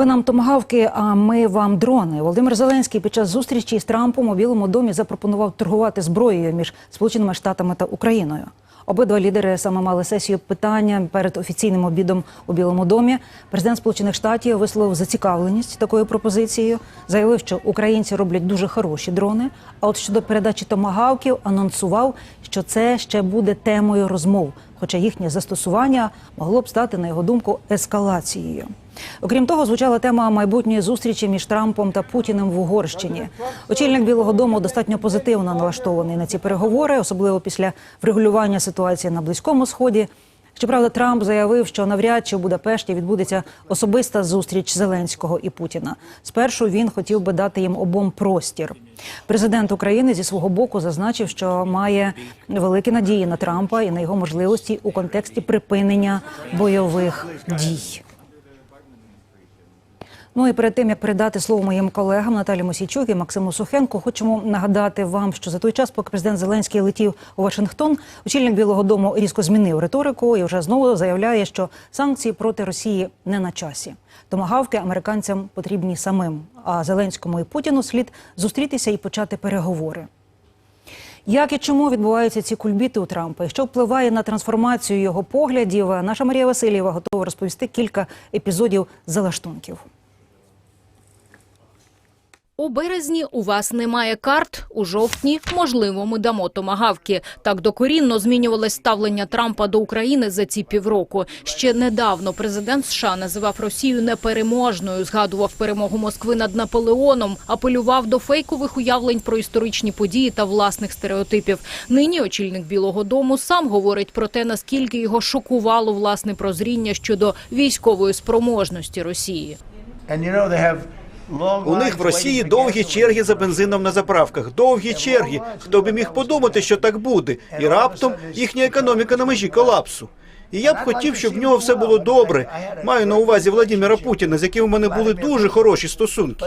Ви нам томагавки, а ми вам дрони. Володимир Зеленський під час зустрічі з Трампом у Білому домі запропонував торгувати зброєю між Сполученими Штатами та Україною. Обидва лідери саме мали сесію питання перед офіційним обідом у Білому домі. Президент Сполучених Штатів висловив зацікавленість такою пропозицією. Заявив, що українці роблять дуже хороші дрони. А от щодо передачі томагавків, анонсував, що це ще буде темою розмов, хоча їхнє застосування могло б стати, на його думку, ескалацією. Окрім того, звучала тема майбутньої зустрічі між Трампом та Путіним в Угорщині. Очільник Білого Дому достатньо позитивно налаштований на ці переговори, особливо після врегулювання ситуації на близькому сході. Щоправда, Трамп заявив, що навряд чи в Будапешті відбудеться особиста зустріч Зеленського і Путіна. Спершу він хотів би дати їм обом простір. Президент України зі свого боку зазначив, що має великі надії на Трампа і на його можливості у контексті припинення бойових дій. Ну і перед тим як передати слово моїм колегам Наталі Мосійчук і Максиму Сухенку, хочемо нагадати вам, що за той час, поки президент Зеленський летів у Вашингтон, очільник Білого Дому різко змінив риторику і вже знову заявляє, що санкції проти Росії не на часі. Томагавки американцям потрібні самим. А Зеленському і Путіну слід зустрітися і почати переговори. Як і чому відбуваються ці кульбіти у Трампа, і що впливає на трансформацію його поглядів, наша Марія Васильєва готова розповісти кілька епізодів залаштунків. У березні у вас немає карт. У жовтні, можливо, ми дамо томагавки. Так докорінно змінювалось ставлення Трампа до України за ці півроку. Ще недавно президент США називав Росію непереможною, згадував перемогу Москви над Наполеоном, апелював до фейкових уявлень про історичні події та власних стереотипів. Нині очільник Білого Дому сам говорить про те, наскільки його шокувало власне прозріння щодо військової спроможності Росії. У них в Росії довгі черги за бензином на заправках. Довгі черги. Хто би міг подумати, що так буде? І раптом їхня економіка на межі колапсу. І я б хотів, щоб в нього все було добре. Маю на увазі Владимира Путіна, з яким у мене були дуже хороші стосунки.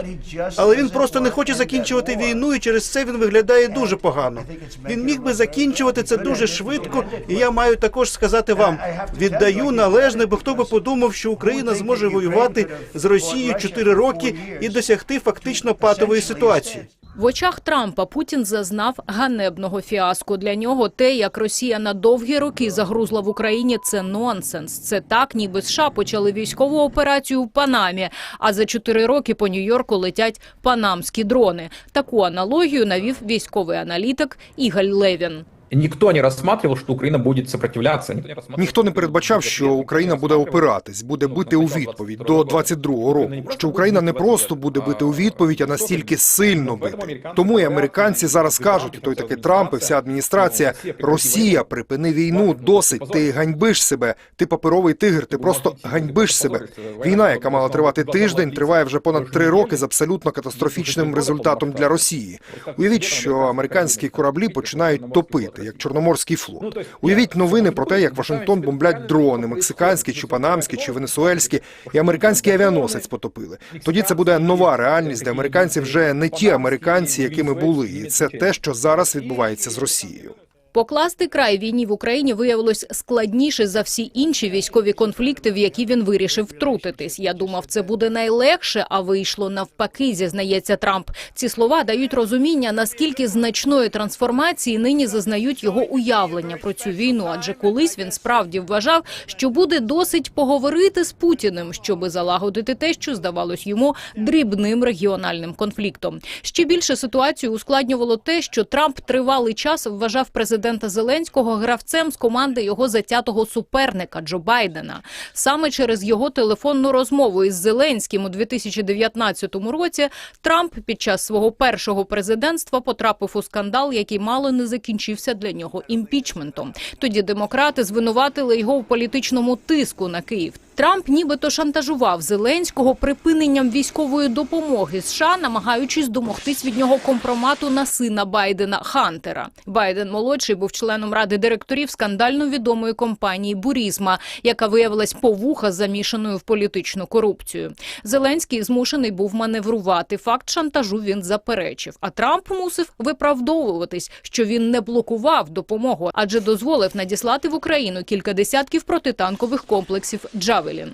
Але він просто не хоче закінчувати війну, і через це він виглядає дуже погано. Він міг би закінчувати це дуже швидко, і я маю також сказати вам: віддаю належне, бо хто би подумав, що Україна зможе воювати з Росією 4 роки і досягти фактично патової ситуації. В очах Трампа Путін зазнав ганебного фіаско. Для нього те, як Росія на довгі роки загрузла в Україні, це нонсенс. Це так, ніби США почали військову операцію в Панамі, а за чотири роки по Нью-Йорку летять панамські дрони. Таку аналогію навів військовий аналітик Ігаль Левін. Ніхто не розглядав, що Україна буде сопротивлятися. Ніхто не передбачав, що Україна буде опиратись, буде бити у відповідь до 22-го року. Що Україна не просто буде бити у відповідь, а настільки сильно бити. Тому і американці зараз кажуть, і той таки Трамп, і вся адміністрація, Росія, припини війну, досить. Ти ганьбиш себе. Ти паперовий тигр. Ти просто ганьбиш себе. Війна, яка мала тривати тиждень, триває вже понад три роки з абсолютно катастрофічним результатом для Росії. Уявіть, що американські кораблі починають топити, як Чорноморський флот. Уявіть новини про те, як Вашингтон бомблять дрони, мексиканські, чи панамські, чи венесуельські, і американський авіаносець потопили. Тоді це буде нова реальність, де американці вже не ті американці, якими були, і це те, що зараз відбувається з Росією. Покласти край війні в Україні виявилось складніше за всі інші військові конфлікти, в які він вирішив втрутитись. Я думав, це буде найлегше, а вийшло навпаки, зізнається Трамп. Ці слова дають розуміння, наскільки значної трансформації нині зазнають його уявлення про цю війну. Адже колись він справді вважав, що буде досить поговорити з Путіним, щоби залагодити те, що здавалось йому дрібним регіональним конфліктом. Ще більше ситуацію ускладнювало те, що Трамп тривалий час вважав президента Зеленського гравцем з команди його затятого суперника Джо Байдена. Саме через його телефонну розмову із Зеленським у 2019 році Трамп під час свого першого президентства потрапив у скандал, який мало не закінчився для нього імпічментом. Тоді демократи звинуватили його в політичному тиску на Київ. Трамп нібито шантажував Зеленського припиненням військової допомоги США, намагаючись домогтись від нього компромату на сина Байдена Хантера. Байден молодший був членом ради директорів скандально відомої компанії Бурізма, яка виявилась по вуха замішаною в політичну корупцію. Зеленський змушений був маневрувати. Факт шантажу він заперечив. А Трамп мусив виправдовуватись, що він не блокував допомогу, адже дозволив надіслати в Україну кілька десятків протитанкових комплексів Джавелін.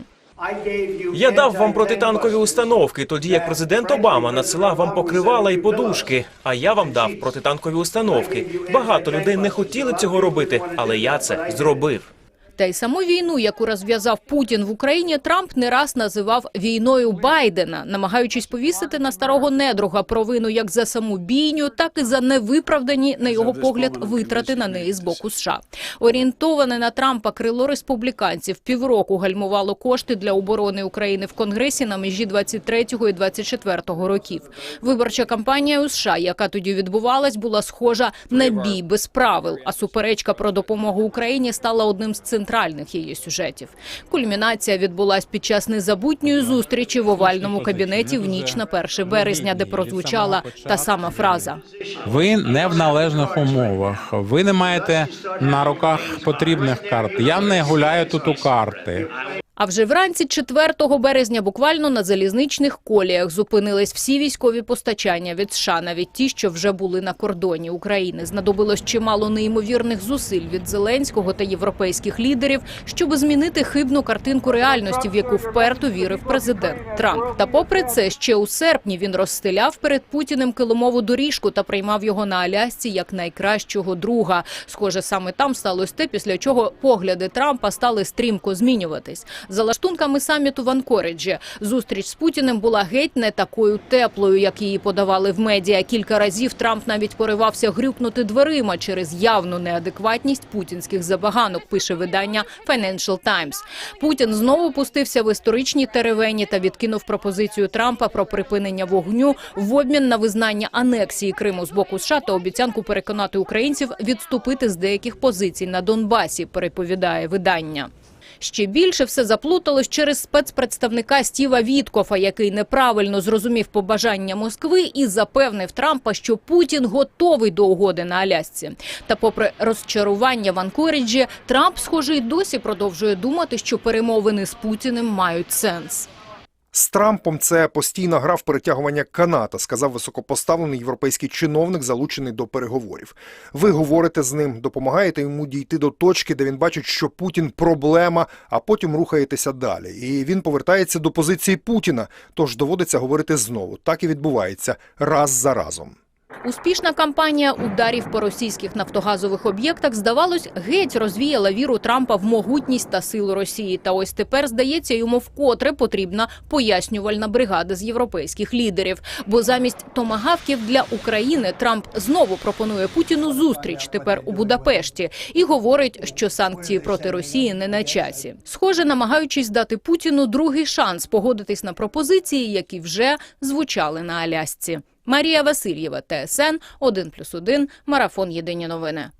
Я дав вам протитанкові установки, тоді як президент Обама надсилав вам покривала і подушки. А я вам дав протитанкові установки. Багато людей не хотіли цього робити, але я це зробив. Та й саму війну, яку розв'язав Путін в Україні, Трамп не раз називав війною Байдена, намагаючись повісити на старого недруга провину як за саму бійню, так і за невиправдані, на його погляд, витрати на неї з боку США. Орієнтоване на Трампа крило республіканців півроку гальмувало кошти для оборони України в Конгресі на межі 23-го і 24-го років. Виборча кампанія у США, яка тоді відбувалась, була схожа на бій без правил. А суперечка про допомогу Україні стала одним з центральних її сюжетів. Кульмінація відбулась під час незабутньої зустрічі в овальному кабінеті в ніч на 1 березня, де прозвучала та сама фраза. Ви не в належних умовах. Ви не маєте на руках потрібних карт. Я не гуляю тут у карти. А вже вранці 4 березня буквально на залізничних коліях зупинились всі військові постачання від США, навіть ті, що вже були на кордоні України. Знадобилось чимало неймовірних зусиль від Зеленського та європейських лідерів, щоб змінити хибну картинку реальності, в яку вперто вірив президент Трамп. Та попри це, ще у серпні він розстеляв перед Путіним килимову доріжку та приймав його на Алясці як найкращого друга. Схоже, саме там сталося те, після чого погляди Трампа стали стрімко змінюватись. За лаштунками саміту в Анкориджі зустріч з Путіним була геть не такою теплою, як її подавали в медіа. Кілька разів Трамп навіть поривався грюкнути дверима через явну неадекватність путінських забаганок. Пише видання Financial Times. Путін знову пустився в історичні теревені та відкинув пропозицію Трампа про припинення вогню в обмін на визнання анексії Криму з боку США та обіцянку переконати українців відступити з деяких позицій на Донбасі. Переповідає видання. Ще більше все заплуталось через спецпредставника Стіва Віткофа, який неправильно зрозумів побажання Москви і запевнив Трампа, що Путін готовий до угоди на Алясці. Та, попри розчарування в Анкоріджі, Трамп, схоже, й досі продовжує думати, що перемовини з Путіним мають сенс. З Трампом це постійна гра в перетягування каната, сказав високопоставлений європейський чиновник, залучений до переговорів. Ви говорите з ним, допомагаєте йому дійти до точки, де він бачить, що Путін проблема, а потім рухаєтеся далі. І він повертається до позиції Путіна. Тож доводиться говорити знову. Так і відбувається раз за разом. Успішна кампанія ударів по російських нафтогазових об'єктах, здавалось, геть розвіяла віру Трампа в могутність та силу Росії. Та ось тепер, здається, йому вкотре потрібна пояснювальна бригада з європейських лідерів. Бо замість томагавків для України Трамп знову пропонує Путіну зустріч тепер у Будапешті і говорить, що санкції проти Росії не на часі. Схоже, намагаючись дати Путіну другий шанс погодитись на пропозиції, які вже звучали на Алясці. Марія Васильєва, ТСН 1+,1, Марафон Єдині новини.